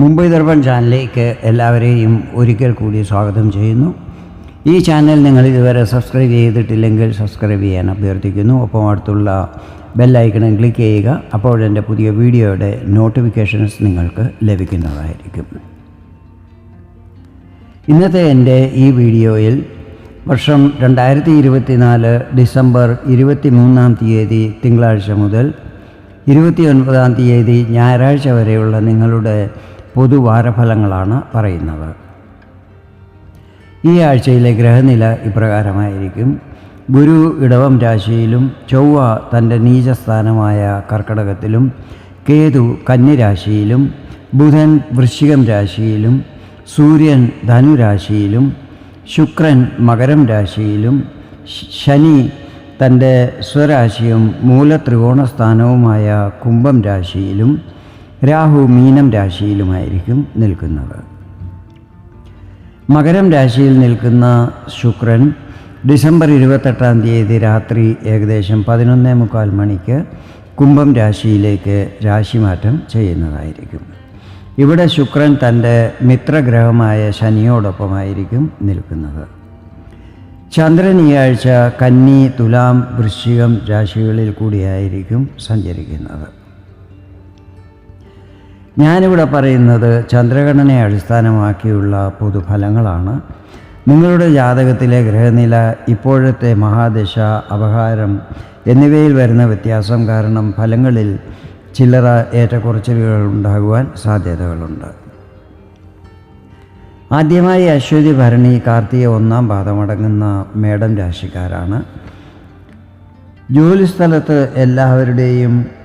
മുംബൈ ദർപ്പൺ ചാനലിലേക്ക് എല്ലാവരെയും ഒരിക്കൽ കൂടി സ്വാഗതം ചെയ്യുന്നു. ഈ ചാനൽ നിങ്ങൾ ഇതുവരെ സബ്സ്ക്രൈബ് ചെയ്തിട്ടില്ലെങ്കിൽ സബ്സ്ക്രൈബ് ചെയ്യാൻ അഭ്യർത്ഥിക്കുന്നു. ഒപ്പം അടുത്തുള്ള ബെല്ലൈക്കണം ക്ലിക്ക് ചെയ്യുക. അപ്പോൾ എന്റെ പുതിയ വീഡിയോയുടെ നോട്ടിഫിക്കേഷൻസ് നിങ്ങൾക്ക് ലഭിക്കുന്നതായിരിക്കും. ഇന്നത്തെ എന്റെ ഈ വീഡിയോയിൽ വർഷം രണ്ടായിരത്തി ഇരുപത്തിനാല് ഡിസംബർ ഇരുപത്തി മൂന്നാം തീയതി തിങ്കളാഴ്ച മുതൽ ഇരുപത്തി ഒൻപതാം തീയതി ഞായറാഴ്ച വരെയുള്ള നിങ്ങളുടെ പൊതുവാരഫലങ്ങളാണ് പറയുന്നത്. ഈ ആഴ്ചയിലെ ഗ്രഹനില ഇപ്രകാരമായിരിക്കും. ഗുരു ഇടവം രാശിയിലും ചൊവ്വ തന്റെ നീചസ്ഥാനമായ കർക്കടകത്തിലും കേതു കന്നിരാശിയിലും ബുധൻ വൃശ്ചികം രാശിയിലും സൂര്യൻ ധനുരാശിയിലും ശുക്രൻ മകരം രാശിയിലും ശനി തന്റെ സ്വരാശിയും മൂലത്രികോണസ്ഥാനവുമായ കുംഭം രാശിയിലും രാഹു മീനം രാശിയിലുമായിരിക്കും നിൽക്കുന്നത്. മകരം രാശിയിൽ നിൽക്കുന്ന ശുക്രൻ ഡിസംബർ ഇരുപത്തെട്ടാം തീയതി രാത്രി ഏകദേശം പതിനൊന്നേ മുക്കാൽ മണിക്ക് കുംഭം രാശിയിലേക്ക് രാശിമാറ്റം ചെയ്യുന്നതായിരിക്കും. ഇവിടെ ശുക്രൻ തന്റെ മിത്രഗ്രഹമായ ശനിയോടൊപ്പമായിരിക്കും നിൽക്കുന്നത്. ചന്ദ്രൻ ഈ ആഴ്ച കന്നി തുലാം വൃശ്ചികം രാശികളിൽ കൂടിയായിരിക്കും സഞ്ചരിക്കുന്നത്. ഞാനിവിടെ പറയുന്നത് ചന്ദ്രഗണനയെ അടിസ്ഥാനമാക്കിയുള്ള പൊതുഫലങ്ങളാണ്. നിങ്ങളുടെ ജാതകത്തിലെ ഗ്രഹനില ഇപ്പോഴത്തെ മഹാദശ അപഹാരം എന്നിവയിൽ വരുന്ന വ്യത്യാസം കാരണം ഫലങ്ങളിൽ ചില്ലറ ഏറ്റക്കുറച്ചിലുകൾ ഉണ്ടാകുവാൻ സാധ്യതകളുണ്ട്. ആദ്യമായി അശ്വതി ഭരണി കാർത്തിക ഒന്നാം പാദമടങ്ങുന്ന മേടം രാശിക്കാരാണ്. ജോലിസ്ഥലത്ത് എല്ലാവരുടെയും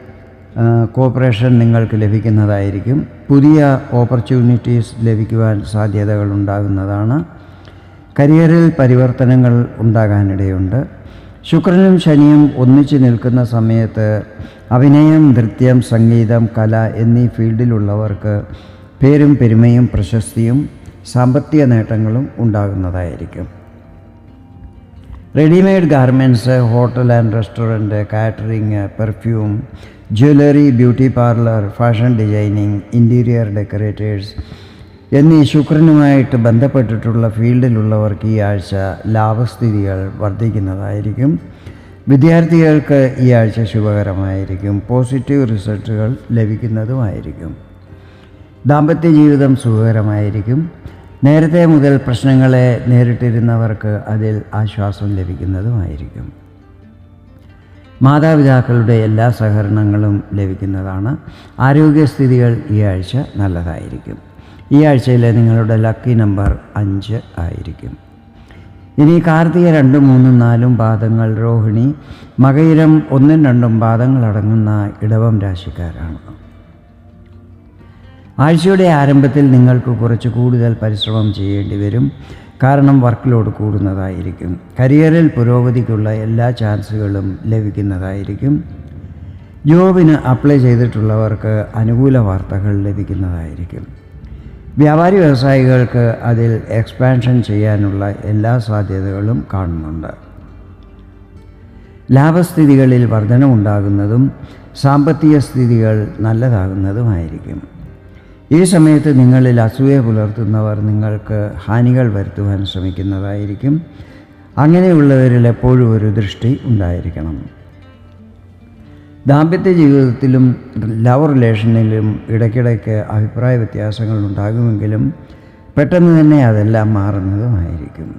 കോപ്പറേഷൻ നിങ്ങൾക്ക് ലഭിക്കുന്നതായിരിക്കും. പുതിയ ഓപ്പർച്യൂണിറ്റീസ് ലഭിക്കുവാൻ സാധ്യതകൾ ഉണ്ടാകുന്നതാണ്. കരിയറിൽ പരിവർത്തനങ്ങൾ ഉണ്ടാകാനിടയുണ്ട്. ശുക്രനും ശനിയും ഒന്നിച്ചു നിൽക്കുന്ന സമയത്ത് അഭിനയം നൃത്യം സംഗീതം കല എന്നീ ഫീൽഡിലുള്ളവർക്ക് പേരും പെരുമയും പ്രശസ്തിയും സാമ്പത്തിക നേട്ടങ്ങളും ഉണ്ടാകുന്നതായിരിക്കും. Readymade garments hotel and restaurant catering perfume jewellery beauty parlour fashion designing interior decorators എന്നീ ശുക്രനുമായിട്ട് ബന്ധപ്പെട്ടിട്ടുള്ള ഫീൽഡിലുള്ളവർക്ക് ഈ ആഴ്ച ലാഭസ്ഥിതികൾ വർദ്ധിക്കുന്നതായിരിക്കും. വിദ്യാർത്ഥികൾക്ക് ഈ ആഴ്ച ശുഭകരമായിരിക്കും. പോസിറ്റീവ് റിസൾട്ടുകൾ ലഭിക്കുന്നതുമായിരിക്കും. ദാമ്പത്യ ജീവിതം സുഖകരമായിരിക്കും. നേരത്തെ മുതൽ പ്രശ്നങ്ങളെ നേരിട്ടിരുന്നവർക്ക് അതിൽ ആശ്വാസം ലഭിക്കുന്നതുമായിരിക്കും. മാതാപിതാക്കളുടെ എല്ലാ സഹകരണങ്ങളും ലഭിക്കുന്നതാണ്. ആരോഗ്യസ്ഥിതികൾ ഈ ആഴ്ച നല്ലതായിരിക്കും. ഈ ആഴ്ചയിലെ നിങ്ങളുടെ ലക്കി നമ്പർ അഞ്ച് ആയിരിക്കും. ഇനി കാർത്തിക രണ്ടും മൂന്നും നാലും പാദങ്ങൾ രോഹിണി മകയിരം ഒന്നും രണ്ടും പാദങ്ങളടങ്ങുന്ന ഇടവം രാശിക്കാരാണ്. ആഴ്ചയുടെ ആരംഭത്തിൽ നിങ്ങൾക്ക് കുറച്ച് കൂടുതൽ പരിശ്രമം ചെയ്യേണ്ടി വരും. കാരണം വർക്ക് ലോഡ് കൂടുന്നതായിരിക്കും. കരിയറിൽ പുരോഗതിക്കുള്ള എല്ലാ ചാൻസുകളും ലഭിക്കുന്നതായിരിക്കും. ജോബിന് അപ്ലൈ ചെയ്തിട്ടുള്ളവർക്ക് അനുകൂല വാർത്തകൾ ലഭിക്കുന്നതായിരിക്കും. വ്യാപാരി വ്യവസായികൾക്ക് അതിൽ എക്സ്പാൻഷൻ ചെയ്യാനുള്ള എല്ലാ സാധ്യതകളും കാണുന്നുണ്ട്. ലാഭസ്ഥിതികളിൽ വർധനമുണ്ടാകുന്നതും സാമ്പത്തിക സ്ഥിതികൾ നല്ലതാകുന്നതുമായിരിക്കും. ഈ സമയത്ത് നിങ്ങളിൽ അസൂയ പുലർത്തുന്നവർ നിങ്ങൾക്ക് ഹാനികൾ വരുത്തുവാൻ ശ്രമിക്കുന്നതായിരിക്കും. അങ്ങനെയുള്ളവരിൽ എപ്പോഴും ഒരു ദൃഷ്ടി ഉണ്ടായിരിക്കണം. ദാമ്പത്യ ജീവിതത്തിലും ലവ് റിലേഷനിലും ഇടയ്ക്കിടയ്ക്ക് അഭിപ്രായ വ്യത്യാസങ്ങൾ ഉണ്ടാകുമെങ്കിലും പെട്ടെന്ന് തന്നെ അതെല്ലാം മാറുന്നതുമായിരിക്കും.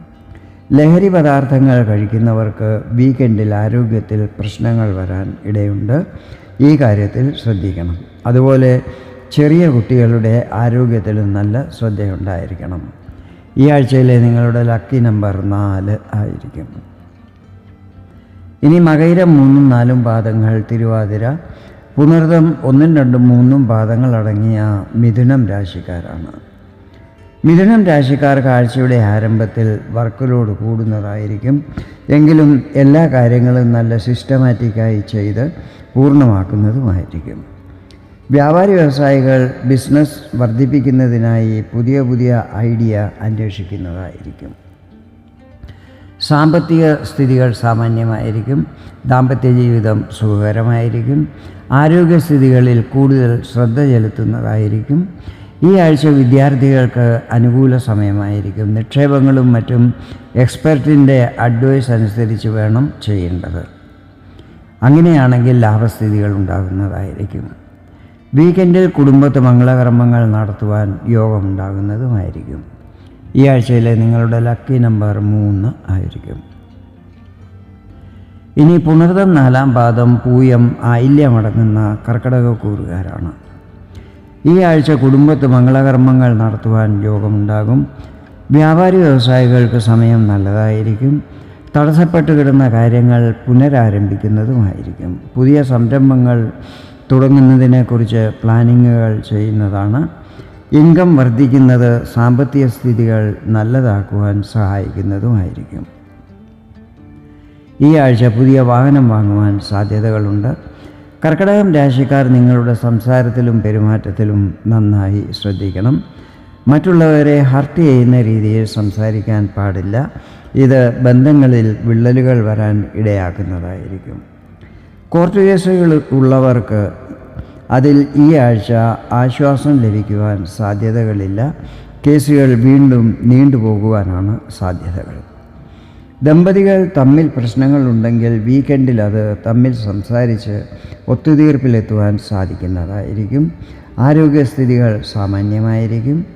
ലഹരി പദാർത്ഥങ്ങൾ കഴിക്കുന്നവർക്ക് വീക്കെൻഡിൽ ആരോഗ്യത്തിൽ പ്രശ്നങ്ങൾ വരാൻ ഇടയുണ്ട്. ഈ കാര്യത്തിൽ ശ്രദ്ധിക്കണം. അതുപോലെ ചെറിയ കുട്ടികളുടെ ആരോഗ്യത്തിലും നല്ല ശ്രദ്ധയുണ്ടായിരിക്കണം. ഈ ആഴ്ചയിലെ നിങ്ങളുടെ ലക്കി നമ്പർ നാല് ആയിരിക്കും. ഇനി മകയിരം മൂന്നും നാലും പാദങ്ങൾ തിരുവാതിര പുണർതം ഒന്നും രണ്ടും മൂന്നും പാദങ്ങൾ അടങ്ങിയ മിഥുനം രാശിക്കാരാണ്. മിഥുനം രാശിക്കാർക്ക് ആഴ്ചയുടെ ആരംഭത്തിൽ വർക്കിലോട് കൂടുന്നതായിരിക്കും. എങ്കിലും എല്ലാ കാര്യങ്ങളും നല്ല സിസ്റ്റമാറ്റിക്കായി ചെയ്ത് പൂർണമാക്കുന്നതുമായിരിക്കും. വ്യാപാരി വ്യവസായികൾ ബിസിനസ് വർദ്ധിപ്പിക്കുന്നതിനായി പുതിയ പുതിയ ഐഡിയ അന്വേഷിക്കുന്നതായിരിക്കും. സാമ്പത്തിക സ്ഥിതികൾ സാമാന്യമായിരിക്കും. ദാമ്പത്യ ജീവിതം സുഖകരമായിരിക്കും. ആരോഗ്യസ്ഥിതികളിൽ കൂടുതൽ ശ്രദ്ധ ചെലുത്തുന്നതായിരിക്കും. ഈ ആഴ്ച വിദ്യാർത്ഥികൾക്ക് അനുകൂല സമയമായിരിക്കും. നിക്ഷേപങ്ങളും മറ്റും എക്സ്പെർട്ടിന്റെ അഡ്വൈസ് അനുസരിച്ച് വേണം ചെയ്യേണ്ടത്. അങ്ങനെയാണെങ്കിൽ ലാഭസ്ഥിതികൾ ഉണ്ടാകുന്നതായിരിക്കും. വീക്കെൻഡിൽ കുടുംബത്തെ മംഗളകർമ്മങ്ങൾ നടത്തുവാൻ യോഗമുണ്ടാകുന്നതുമായിരിക്കും. ഈ ആഴ്ചയിലെ നിങ്ങളുടെ ലക്കി നമ്പർ മൂന്ന് ആയിരിക്കും. ഇനി പുണർതം നാലാം പാദം പൂയം ആയില്യമടങ്ങുന്ന കർക്കിടക കൂറുകാരാണ്. ഈ ആഴ്ച കുടുംബത്ത് മംഗളകർമ്മങ്ങൾ നടത്തുവാൻ യോഗമുണ്ടാകും. വ്യാപാരി വ്യവസായികൾക്ക് സമയം നല്ലതായിരിക്കും. തടസ്സപ്പെട്ട് കിടന്ന കാര്യങ്ങൾ പുനരാരംഭിക്കുന്നതുമായിരിക്കും. പുതിയ സംരംഭങ്ങൾ തുടങ്ങുന്നതിനെക്കുറിച്ച് പ്ലാനിങ്ങുകൾ ചെയ്യുന്നതാണ്. ഇൻകം വർദ്ധിക്കുന്നത് സാമ്പത്തിക സ്ഥിതികൾ നല്ലതാക്കുവാൻ സഹായിക്കുന്നതുമായിരിക്കും. ഈ ആഴ്ച പുതിയ വാഹനം വാങ്ങുവാൻ സാധ്യതകളുണ്ട്. കർക്കിടകം രാശിക്കാർ നിങ്ങളുടെ സംസാരത്തിലും പെരുമാറ്റത്തിലും നന്നായി ശ്രദ്ധിക്കണം. മറ്റുള്ളവരെ ഹർട്ട് ചെയ്യുന്ന രീതിയിൽ സംസാരിക്കാൻ പാടില്ല. ഇത് ബന്ധങ്ങളിൽ വിള്ളലുകൾ വരാൻ ഇടയാക്കുന്നതായിരിക്കും. കോർട്ട് കേസുകൾ ഉള്ളവർക്ക് അതിൽ ഈ ആഴ്ച ആശ്വാസം ലഭിക്കുവാൻ സാധ്യതകളില്ല. കേസുകൾ വീണ്ടും നീണ്ടുപോകുവാനാണ് സാധ്യതകൾ. ദമ്പതികൾ തമ്മിൽ പ്രശ്നങ്ങളുണ്ടെങ്കിൽ വീക്കെൻഡിൽ അത് തമ്മിൽ സംസാരിച്ച് ഒത്തുതീർപ്പിലെത്തുവാൻ സാധിക്കുന്നതായിരിക്കും. ആരോഗ്യസ്ഥിതികൾ സാമാന്യമായിരിക്കും.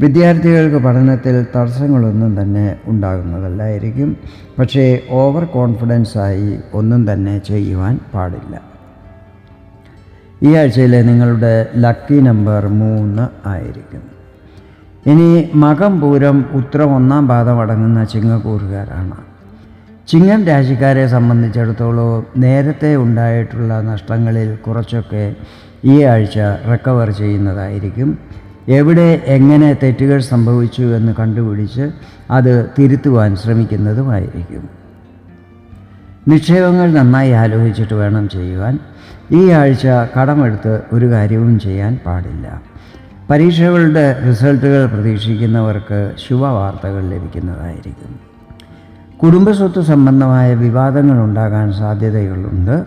വിദ്യാർത്ഥികൾക്ക് പഠനത്തിൽ തടസ്സങ്ങളൊന്നും തന്നെ ഉണ്ടാകുന്നതല്ലായിരിക്കും. പക്ഷേ ഓവർ കോൺഫിഡൻസായി ഒന്നും തന്നെ ചെയ്യുവാൻ പാടില്ല. ഈ ആഴ്ചയിലെ നിങ്ങളുടെ ലക്കി നമ്പർ മൂന്ന് ആയിരിക്കും. ഇനി മകം പൂരം ഉത്തരം ഒന്നാം പാദം അടങ്ങുന്ന ചിങ്ങക്കൂറുകാരാണ്. ചിങ്ങം രാശിക്കാരെ സംബന്ധിച്ചിടത്തോളം നേരത്തെ ഉണ്ടായിട്ടുള്ള നഷ്ടങ്ങളിൽ കുറച്ചൊക്കെ ഈ ആഴ്ച റിക്കവർ ചെയ്യുന്നതായിരിക്കും. എവിടെ എങ്ങനെ തെറ്റുകൾ സംഭവിച്ചു എന്ന് കണ്ടുപിടിച്ച് അത് തിരുത്തുവാൻ ശ്രമിക്കുന്നതുമായിരിക്കും. നിക്ഷേപങ്ങൾ നന്നായി ആലോചിച്ചിട്ട് വേണം ചെയ്യുവാൻ. ഈ ആഴ്ച കടമെടുത്ത് ഒരു കാര്യവും ചെയ്യാൻ പാടില്ല. പരീക്ഷകളുടെ റിസൾട്ടുകൾ പ്രതീക്ഷിക്കുന്നവർക്ക് ശുഭവാർത്തകൾ ലഭിക്കുന്നതായിരിക്കും. കുടുംബസ്വത്ത് സംബന്ധമായ വിവാദങ്ങൾ ഉണ്ടാകാൻ സാധ്യതകളുണ്ട്.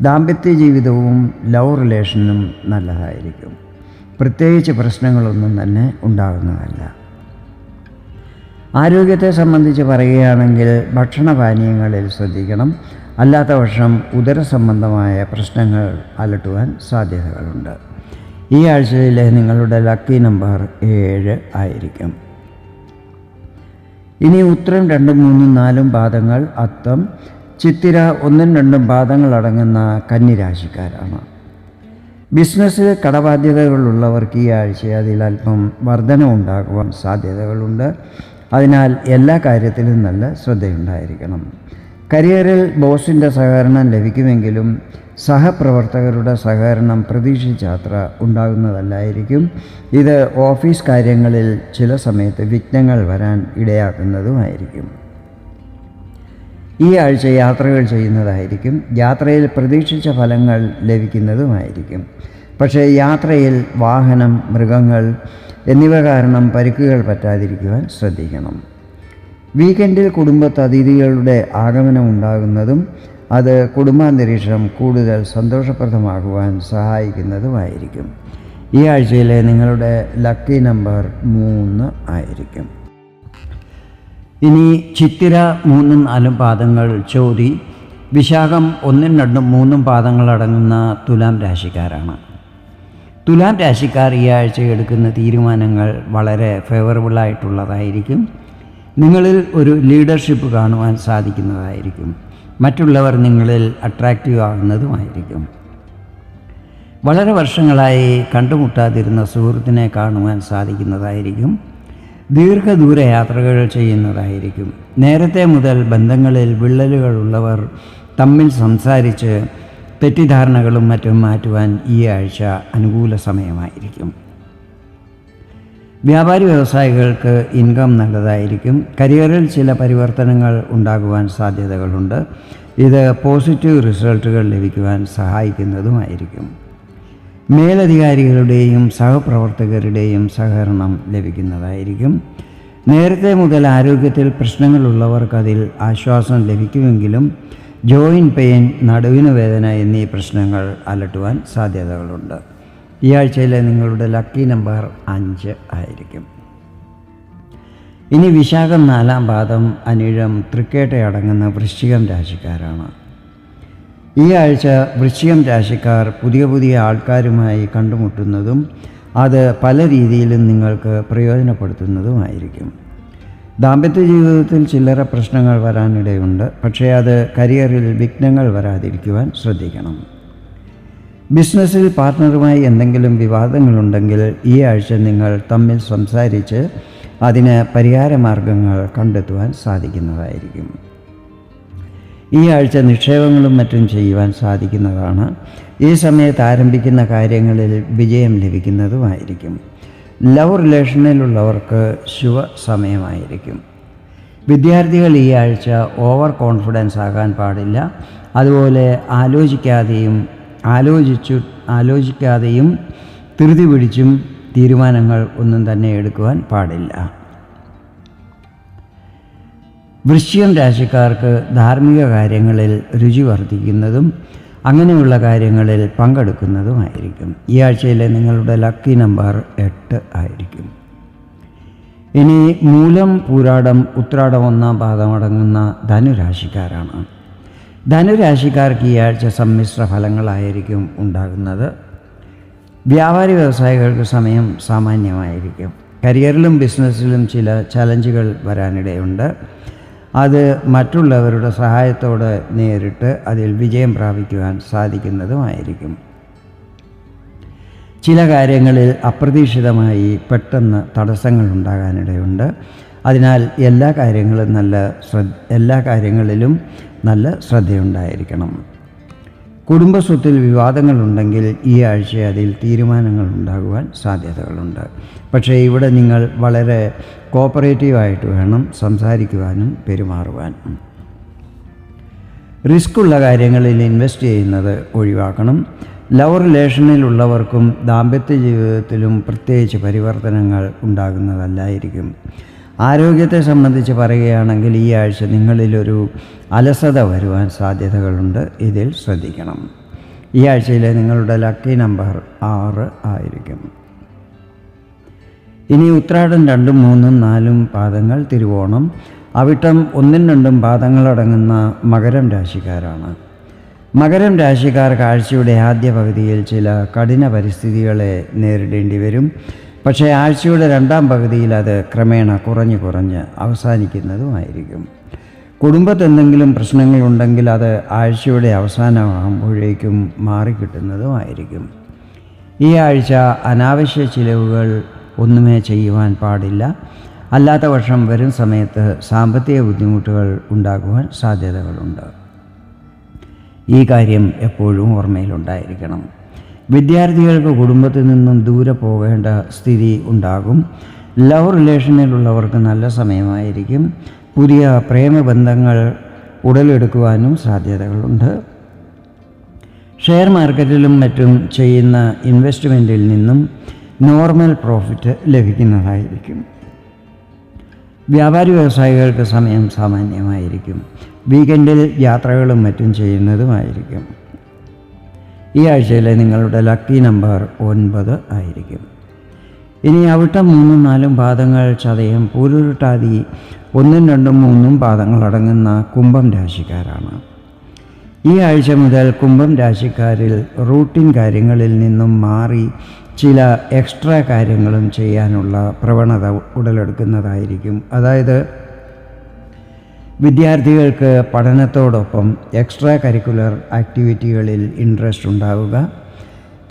ദാമ്പത്യ ജീവിതവും ലവ് റിലേഷനും നല്ലതായിരിക്കും. പ്രത്യേകിച്ച് പ്രശ്നങ്ങളൊന്നും തന്നെ ഉണ്ടാകുന്നതല്ല. ആരോഗ്യത്തെ സംബന്ധിച്ച് പറയുകയാണെങ്കിൽ ഭക്ഷണപാനീയങ്ങളിൽ ശ്രദ്ധിക്കണം. അല്ലാത്ത പക്ഷം ഉദര സംബന്ധമായ പ്രശ്നങ്ങൾ അലട്ടുവാൻ സാധ്യതകളുണ്ട്. ഈ ആഴ്ചയിലെ നിങ്ങളുടെ ലക്കി നമ്പർ ഏഴ് ആയിരിക്കും. ഇനി ഉത്തരം രണ്ടും മൂന്നും നാലും പാദങ്ങൾ അത്തം. ചിത്തിര ഒന്നും രണ്ടും പാദങ്ങൾ അടങ്ങുന്ന കന്നിരാശിക്കാരാണ്. ബിസിനസ്സിൽ കടബാധ്യതകളുള്ളവർക്ക് ഈ ആഴ്ച അതിൽ അല്പം വർധന ഉണ്ടാകുവാൻ സാധ്യതകളുണ്ട്. അതിനാൽ എല്ലാ കാര്യത്തിലും നല്ല ശ്രദ്ധയുണ്ടായിരിക്കണം. കരിയറിൽ ബോസിന്റെ സഹകരണം ലഭിക്കുമെങ്കിലും സഹപ്രവർത്തകരുടെ സഹകരണം പ്രതീക്ഷിച്ചാത്ര ഉണ്ടാകുന്നതല്ലായിരിക്കും. ഇത് ഓഫീസ് കാര്യങ്ങളിൽ ചില സമയത്ത് വിഘ്നങ്ങൾ വരാൻ ഇടയാക്കുന്നതുമായിരിക്കും. ഈ ആഴ്ച യാത്രകൾ ചെയ്യുന്നതായിരിക്കും. യാത്രയിൽ പ്രതീക്ഷിച്ച ഫലങ്ങൾ ലഭിക്കുന്നതുമായിരിക്കും. പക്ഷേ യാത്രയിൽ വാഹനം മൃഗങ്ങൾ എന്നിവ കാരണം പരിക്കുകൾ പറ്റാതിരിക്കുവാൻ ശ്രദ്ധിക്കണം. വീക്കെൻഡിൽ കുടുംബത്ത് അതിഥികളുടെ ആഗമനം ഉണ്ടാകുന്നതും അത് കുടുംബാന്തരീക്ഷം കൂടുതൽ സന്തോഷപ്രദമാകുവാൻ സഹായിക്കുന്നതുമായിരിക്കും. ഈ ആഴ്ചയിലെ നിങ്ങളുടെ ലക്കി നമ്പർ മൂന്ന് ആയിരിക്കും. ഇനി ചിത്തിര മൂന്നും നാലും പാദങ്ങൾ ചോതി വിശാഖം ഒന്നും രണ്ടും മൂന്നും പാദങ്ങൾ അടങ്ങുന്ന തുലാം രാശിക്കാരാണ്. തുലാം രാശിക്കാർ ഈ ആഴ്ച എടുക്കുന്ന തീരുമാനങ്ങൾ വളരെ ഫേവറബിളായിട്ടുള്ളതായിരിക്കും നിങ്ങളിൽ ഒരു ലീഡർഷിപ്പ് കാണുവാൻ സാധിക്കുന്നതായിരിക്കും. മറ്റുള്ളവർ നിങ്ങളിൽ അട്രാക്റ്റീവ് ആകുന്നതുമായിരിക്കും. വളരെ വർഷങ്ങളായി കണ്ടുമുട്ടാതിരുന്ന സുഹൃത്തിനെ കാണുവാൻ സാധിക്കുന്നതായിരിക്കും. ദീർഘദൂര യാത്രകൾ ചെയ്യുന്നതായിരിക്കും. നേരത്തെ മുതൽ ബന്ധങ്ങളിൽ വിള്ളലുകൾ ഉള്ളവർ തമ്മിൽ സംസാരിച്ച് തെറ്റിദ്ധാരണകളും മറ്റും മാറ്റുവാൻ ഈ ആഴ്ച അനുകൂല സമയമായിരിക്കും. വ്യാപാരി വ്യവസായികൾക്ക് ഇൻകം നല്ലതായിരിക്കും. കരിയറിൽ ചില പരിവർത്തനങ്ങൾ ഉണ്ടാകുവാൻ സാധ്യതകളുണ്ട്. ഇത് പോസിറ്റീവ് റിസൾട്ടുകൾ ലഭിക്കുവാൻ സഹായിക്കുന്നതുമായിരിക്കും. മേലധികാരികളുടെയും സഹപ്രവർത്തകരുടെയും സഹകരണം ലഭിക്കുന്നതായിരിക്കും. നേരത്തെ മുതൽ ആരോഗ്യത്തിൽ പ്രശ്നങ്ങളുള്ളവർക്ക് അതിൽ ആശ്വാസം ലഭിക്കുമെങ്കിലും ജോയിൻ പെയിൻ നടുവിന് വേദന എന്നീ പ്രശ്നങ്ങൾ അലട്ടുവാൻ സാധ്യതകളുണ്ട്. ഈ ആഴ്ചയിലെ നിങ്ങളുടെ ലക്കി നമ്പർ അഞ്ച് ആയിരിക്കും. ഇനി വിശാഖം നാലാം പാദം അനിഴം തൃക്കേട്ടയടങ്ങുന്ന വൃശ്ചികം രാശിക്കാരാണ്. ഈ ആഴ്ച വൃശ്ചികം രാശിക്കാർ പുതിയ പുതിയ ആൾക്കാരുമായി കണ്ടുമുട്ടുന്നതും അത് പല രീതിയിലും നിങ്ങൾക്ക് പ്രയോജനപ്പെടുത്തുന്നതുമായിരിക്കും. ദാമ്പത്യ ജീവിതത്തിൽ ചില്ലറ പ്രശ്നങ്ങൾ വരാനിടയുണ്ട്. പക്ഷേ അത് കരിയറിൽ വിഘ്നങ്ങൾ വരാതിരിക്കുവാൻ ശ്രദ്ധിക്കണം. ബിസിനസ്സിൽ പാർട്ട്ണറുമായി എന്തെങ്കിലും വിവാദങ്ങളുണ്ടെങ്കിൽ ഈ ആഴ്ച നിങ്ങൾ തമ്മിൽ സംസാരിച്ച് അതിന് പരിഹാരമാർഗങ്ങൾ കണ്ടെത്തുവാൻ സാധിക്കുന്നതായിരിക്കും. ഈ ആഴ്ച നിക്ഷേപങ്ങളും മറ്റും ചെയ്യുവാൻ സാധിക്കുന്നതാണ്. ഈ സമയത്ത് ആരംഭിക്കുന്ന കാര്യങ്ങളിൽ വിജയം ലഭിക്കുന്നതുമായിരിക്കും. ലവ് റിലേഷനിലുള്ളവർക്ക് ശുഭ സമയമായിരിക്കും വിദ്യാർത്ഥികൾ ഈ ആഴ്ച ഓവർ കോൺഫിഡൻസ് ആകാൻ പാടില്ല. അതുപോലെ ആലോചിക്കാതെയും ആലോചിച്ചു ആലോചിക്കാതെയും ധൃതി പിടിച്ചും തീരുമാനങ്ങൾ ഒന്നും തന്നെ എടുക്കുവാൻ പാടില്ല. വൃശ്ചികം രാശിക്കാർക്ക് ധാർമ്മിക കാര്യങ്ങളിൽ രുചി വർദ്ധിക്കുന്നതും അങ്ങനെയുള്ള കാര്യങ്ങളിൽ പങ്കെടുക്കുന്നതുമായിരിക്കും. ഈ ആഴ്ചയിലെ നിങ്ങളുടെ ലക്കി നമ്പർ എട്ട് ആയിരിക്കും. ഇനി മൂലം പൂരാടം ഉത്രാടം ഒന്നാം പാദമടങ്ങുന്ന ധനുരാശിക്കാരാണ്. ധനുരാശിക്കാർക്ക് ഈ ആഴ്ച സമ്മിശ്ര ഫലങ്ങളായിരിക്കും ഉണ്ടാകുന്നത്. വ്യാപാരി വ്യവസായികൾക്ക് സമയം സാമാന്യമായിരിക്കും. കരിയറിലും ബിസിനസ്സിലും ചില ചലഞ്ചുകൾ വരാനിടയുണ്ട്. അത് മറ്റുള്ളവരുടെ സഹായത്തോടെ നേരിട്ട് അതിൽ വിജയം പ്രാപിക്കുവാൻ സാധിക്കുന്നതുമായിരിക്കും. ചില കാര്യങ്ങളിൽ അപ്രതീക്ഷിതമായി പെട്ടെന്ന് തടസ്സങ്ങൾ ഉണ്ടാകാനിടയുണ്ട്. അതിനാൽ എല്ലാ കാര്യങ്ങളും നല്ല ശ്രദ്ധ എല്ലാ കാര്യങ്ങളിലും നല്ല ശ്രദ്ധയുണ്ടായിരിക്കണം. കുടുംബസ്വത്തിൽ വിവാദങ്ങളുണ്ടെങ്കിൽ ഈ ആഴ്ച അതിൽ തീരുമാനങ്ങൾ ഉണ്ടാകുവാൻ സാധ്യതകളുണ്ട്. പക്ഷേ ഇവിടെ നിങ്ങൾ വളരെ കോപ്പറേറ്റീവായിട്ട് വേണം സംസാരിക്കുവാനും പെരുമാറുവാനും റിസ്ക് ഉള്ള കാര്യങ്ങളിൽ ഇൻവെസ്റ്റ് ചെയ്യുന്നത് ഒഴിവാക്കണം. ലവ് റിലേഷനിലുള്ളവർക്കും ദാമ്പത്യ ജീവിതത്തിലും പ്രത്യേകിച്ച് പരിവർത്തനങ്ങൾ ഉണ്ടാകുന്നതല്ലായിരിക്കും. ആരോഗ്യത്തെ സംബന്ധിച്ച് പറയുകയാണെങ്കിൽ ഈ ആഴ്ച നിങ്ങളിലൊരു അലസത വരുവാൻ സാധ്യതകളുണ്ട്. ഇതിൽ ശ്രദ്ധിക്കണം. ഈ ആഴ്ചയിലെ നിങ്ങളുടെ ലക്കി നമ്പർ ആറ് ആയിരിക്കും. ഇനി ഉത്രാടം രണ്ടും മൂന്നും നാലും പാദങ്ങൾ തിരുവോണം. അവിട്ടം ഒന്നും രണ്ടും പാദങ്ങളടങ്ങുന്ന മകരം രാശിക്കാരാണ്. മകരം രാശിക്കാർ കാഴ്ചയുടെ ആദ്യ പകുതിയിൽ ചില കഠിന പരിസ്ഥിതികളെ നേരിടേണ്ടി വരും. പക്ഷേ ആഴ്ചയുടെ രണ്ടാം പകുതിയിൽ അത് ക്രമേണ കുറഞ്ഞ് കുറഞ്ഞ് അവസാനിക്കുന്നതുമായിരിക്കും. കുടുംബത്ത് എന്തെങ്കിലും പ്രശ്നങ്ങളുണ്ടെങ്കിൽ അത് ആഴ്ചയുടെ അവസാനമാകുമ്പോഴേക്കും മാറിക്കിട്ടുന്നതുമായിരിക്കും. ഈ ആഴ്ച അനാവശ്യ ചിലവുകൾ ഒന്നുമേ ചെയ്യുവാൻ പാടില്ല. അല്ലാത്ത വർഷം വരും സമയത്ത് സാമ്പത്തിക ബുദ്ധിമുട്ടുകൾ ഉണ്ടാകുവാൻ സാധ്യതകളുണ്ട്. ഈ കാര്യം എപ്പോഴും ഓർമ്മയിലുണ്ടായിരിക്കണം. വിദ്യാർത്ഥികൾക്ക് കുടുംബത്തിൽ നിന്നും ദൂരെ പോകേണ്ട സ്ഥിതി ഉണ്ടാകും. ലവ് റിലേഷനിലുള്ളവർക്ക് നല്ല സമയമായിരിക്കും. പുതിയ പ്രേമബന്ധങ്ങൾ ഉടലെടുക്കുവാനും സാധ്യതകളുണ്ട്. ഷെയർ മാർക്കറ്റിലും മറ്റും ചെയ്യുന്ന ഇൻവെസ്റ്റ്മെന്റിൽ നിന്നും നോർമൽ പ്രോഫിറ്റ് ലഭിക്കുന്നതായിരിക്കും. വ്യാപാരി വ്യവസായികൾക്ക് സമയം സാമാന്യമായിരിക്കും. വീക്കെൻഡിൽ യാത്രകളും മറ്റും ചെയ്യുന്നതുമായിരിക്കും. ഈ ആഴ്ചയിലെ നിങ്ങളുടെ ലക്കി നമ്പർ ഒൻപത് ആയിരിക്കും. ഇനി അവിട്ടം മൂന്നും നാലും പാദങ്ങൾ ചതയം പൂരുരുട്ടാതി ഒന്നും രണ്ടും മൂന്നും പാദങ്ങൾ അടങ്ങുന്ന കുംഭം രാശിക്കാരാണ്. ഈ ആഴ്ച മുതൽ കുംഭം രാശിക്കാരിൽ റൂട്ടിൻ കാര്യങ്ങളിൽ നിന്നും മാറി ചില എക്സ്ട്രാ കാര്യങ്ങളും ചെയ്യാനുള്ള പ്രവണത ഉടലെടുക്കുന്നതായിരിക്കും. അതായത് വിദ്യാർത്ഥികൾക്ക് പഠനത്തോടൊപ്പം എക്സ്ട്രാ കരിക്കുലർ ആക്ടിവിറ്റികളിൽ ഇൻട്രസ്റ്റ് ഉണ്ടാവുക.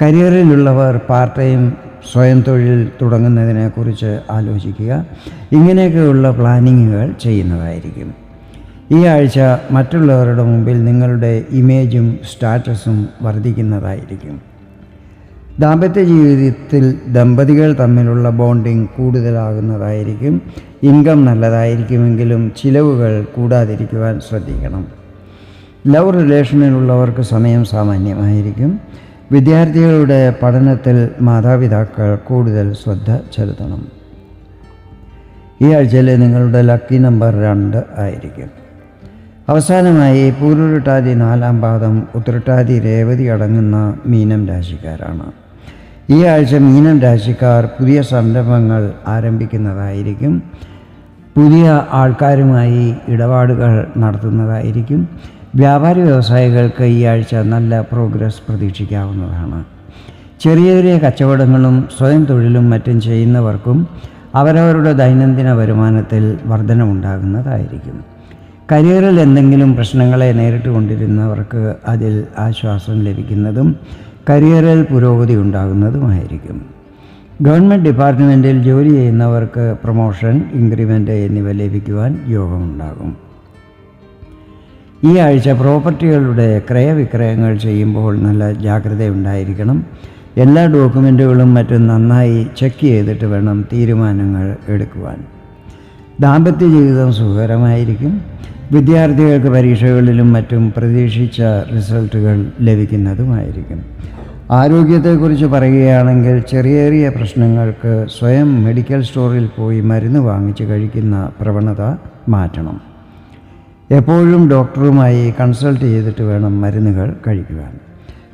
കരിയറിലുള്ളവർ പാർട്ട് ടൈം സ്വയം തൊഴിൽ തുടങ്ങുന്നതിനെക്കുറിച്ച് ആലോചിക്കുക. ഇങ്ങനെയൊക്കെയുള്ള പ്ലാനിങ്ങുകൾ ചെയ്യുന്നതായിരിക്കും. ഈ ആഴ്ച മറ്റുള്ളവരുടെ മുമ്പിൽ നിങ്ങളുടെ ഇമേജും സ്റ്റാറ്റസും വർദ്ധിക്കുന്നതായിരിക്കും. ദാമ്പത്യ ജീവിതത്തിൽ ദമ്പതികൾ തമ്മിലുള്ള ബോണ്ടിങ് കൂടുതലാകുന്നതായിരിക്കും. ഇൻകം നല്ലതായിരിക്കുമെങ്കിലും ചിലവുകൾ കൂടാതിരിക്കുവാൻ ശ്രദ്ധിക്കണം. ലവ് റിലേഷനിലുള്ളവർക്ക് സമയം സാമാന്യമായിരിക്കും. വിദ്യാർത്ഥികളുടെ പഠനത്തിൽ മാതാപിതാക്കൾ കൂടുതൽ ശ്രദ്ധ ചെലുത്തണം. ഈ ആഴ്ചയിലെ നിങ്ങളുടെ ലക്കി നമ്പർ രണ്ട് ആയിരിക്കും. അവസാനമായി പൂരുരുട്ടാതി നാലാം പാദം ഉത്രട്ടാതി രേവതി അടങ്ങുന്ന മീനം രാശിക്കാരാണ്. ഈ ആഴ്ച മീനം രാശിക്കാർ പുതിയ സംരംഭങ്ങൾ ആരംഭിക്കുന്നതായിരിക്കും. പുതിയ ആൾക്കാരുമായി ഇടപാടുകൾ നടത്തുന്നതായിരിക്കും. വ്യാപാര വ്യവസായികൾക്ക് ഈ ആഴ്ച നല്ല പ്രോഗ്രസ് പ്രതീക്ഷിക്കാവുന്നതാണ്. ചെറിയ ചെറിയ കച്ചവടങ്ങളും സ്വയം തൊഴിലും മറ്റും ചെയ്യുന്നവർക്കും അവരവരുടെ ദൈനംദിന വരുമാനത്തിൽ വർധനമുണ്ടാകുന്നതായിരിക്കും. കരിയറിൽ എന്തെങ്കിലും പ്രശ്നങ്ങളെ നേരിട്ട് കൊണ്ടിരുന്നവർക്ക് അതിൽ ആശ്വാസം ലഭിക്കുന്നതും കരിയറിൽ പുരോഗതി ഉണ്ടാകുന്നതുമായിരിക്കും. ഗവൺമെന്റ് ഡിപ്പാർട്ട്മെന്റിൽ ജോലി ചെയ്യുന്നവർക്ക് പ്രൊമോഷൻ ഇൻക്രിമെന്റ് എന്നിവ ലഭിക്കുവാൻ യോഗമുണ്ടാകും. ഈ ആഴ്ച പ്രോപ്പർട്ടികളുടെ ക്രയവിക്രയങ്ങൾ ചെയ്യുമ്പോൾ നല്ല ജാഗ്രതയുണ്ടായിരിക്കണം. എല്ലാ ഡോക്യുമെന്റുകളും മറ്റും നന്നായി ചെക്ക് ചെയ്തിട്ട് വേണം തീരുമാനങ്ങൾ എടുക്കുവാൻ. ദാമ്പത്യ ജീവിതം സുഖകരമായിരിക്കും. വിദ്യാർത്ഥികൾക്ക് പരീക്ഷകളിലും മറ്റും പ്രതീക്ഷിച്ച റിസൾട്ടുകൾ ലഭിക്കുന്നതുമായിരിക്കും. ആരോഗ്യത്തെക്കുറിച്ച് പറയുകയാണെങ്കിൽ ചെറിയ ചെറിയ പ്രശ്നങ്ങൾക്ക് സ്വയം മെഡിക്കൽ സ്റ്റോറിൽ പോയി മരുന്ന് വാങ്ങിച്ച് കഴിക്കുന്ന പ്രവണത മാറ്റണം. എപ്പോഴും ഡോക്ടറുമായി കൺസൾട്ട് ചെയ്തിട്ട് വേണം മരുന്നുകൾ കഴിക്കുവാൻ.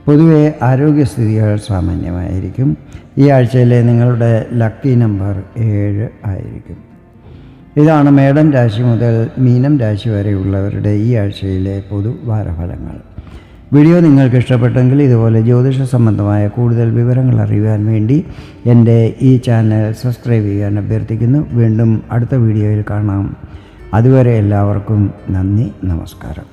പൊതുവെ ആരോഗ്യസ്ഥിതികൾ സാമാന്യമായിരിക്കും. ഈ ആഴ്ചയിലെ നിങ്ങളുടെ ലക്കി നമ്പർ ഏഴ് ആയിരിക്കും. ഇതാണ് മേടം രാശി മുതൽ മീനം രാശി വരെയുള്ളവരുടെ ഈ ആഴ്ചയിലെ പൊതു വാരഫലങ്ങൾ. വീഡിയോ നിങ്ങൾക്ക് ഇഷ്ടപ്പെട്ടെങ്കിൽ ഇതുപോലെ ജ്യോതിഷ സംബന്ധമായ കൂടുതൽ വിവരങ്ങൾ അറിയുവാൻ വേണ്ടി എന്റെ ഈ ചാനൽ സബ്സ്ക്രൈബ് ചെയ്യാൻ അഭ്യർത്ഥിക്കുന്നു. വീണ്ടും അടുത്ത വീഡിയോയിൽ കാണാം. അതുവരെ എല്ലാവർക്കും നന്ദി നമസ്കാരം.